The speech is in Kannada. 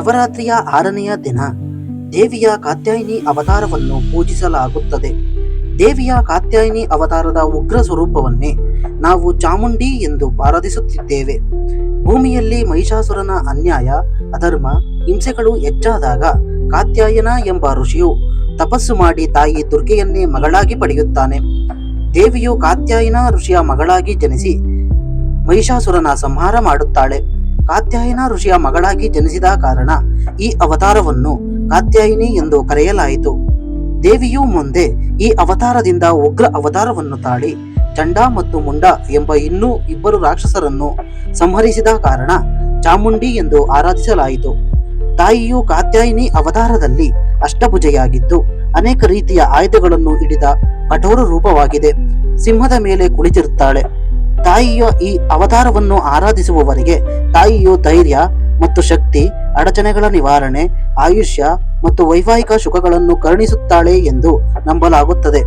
ನವರಾತ್ರಿಯ ಆರನೆಯ ದಿನ ದೇವಿಯ ಕಾತ್ಯಾಯಿನಿ ಅವತಾರವನ್ನು ಪೂಜಿಸಲಾಗುತ್ತದೆ. ದೇವಿಯ ಕಾತ್ಯಾಯಿನಿ ಅವತಾರದ ಉಗ್ರ ಸ್ವರೂಪವನ್ನೇ ನಾವು ಚಾಮುಂಡಿ ಎಂದು ಆರಾಧಿಸುತ್ತಿದ್ದೇವೆ ಭೂಮಿಯಲ್ಲಿ ಮಹಿಷಾಸುರನ ಅನ್ಯಾಯ, ಅಧರ್ಮ, ಹಿಂಸೆಗಳು ಹೆಚ್ಚಾದಾಗ ಕಾತ್ಯಾಯನ ಎಂಬ ಋಷಿಯು ತಪಸ್ಸು ಮಾಡಿ ತಾಯಿ ದುರ್ಗೆಯನ್ನೇ ಮಗಳಾಗಿ ಪಡೆಯುತ್ತಾನೆ. ದೇವಿಯು ಕಾತ್ಯಾಯನ ಋಷಿಯ ಮಗಳಾಗಿ ಜನಿಸಿ ಮಹಿಷಾಸುರನ ಸಂಹಾರ ಮಾಡುತ್ತಾಳೆ. ಕಾತ್ಯಾಯನ ಋಷಿಯ ಮಗಳಾಗಿ ಜನಿಸಿದ ಕಾರಣ ಈ ಅವತಾರವನ್ನು ಕಾತ್ಯಾಯಿನಿ ಎಂದು ಕರೆಯಲಾಯಿತು. ದೇವಿಯು ಮುಂದೆ ಈ ಅವತಾರದಿಂದ ಉಗ್ರ ಅವತಾರವನ್ನು ತಾಳಿ ಚಂಡ ಮತ್ತು ಮುಂಡ ಎಂಬ ಇನ್ನೂ ಇಬ್ಬರು ರಾಕ್ಷಸರನ್ನು ಸಂಹರಿಸಿದ ಕಾರಣ ಚಾಮುಂಡಿ ಎಂದು ಆರಾಧಿಸಲಾಯಿತು. ತಾಯಿಯು ಕಾತ್ಯಾಯಿನಿ ಅವತಾರದಲ್ಲಿ ಅಷ್ಟಭುಜೆಯಾಗಿದ್ದು ಅನೇಕ ರೀತಿಯ ಆಯುಧಗಳನ್ನು ಹಿಡಿದ ಕಠೋರ ರೂಪವಾಗಿದೆ. ಸಿಂಹದ ಮೇಲೆ ಕುಳಿತಿರುತ್ತಾಳೆ. ತಾಯಿಯ ಈ ಅವತಾರವನ್ನು ಆರಾಧಿಸುವವರಿಗೆ ತಾಯಿಯು ಧೈರ್ಯ ಮತ್ತು ಶಕ್ತಿ, ಅಡಚಣೆಗಳ ನಿವಾರಣೆ, ಆಯುಷ್ಯ ಮತ್ತು ವೈವಾಹಿಕ ಸುಖಗಳನ್ನು ಕರುಣಿಸುತ್ತಾಳೆ ಎಂದು ನಂಬಲಾಗುತ್ತದೆ.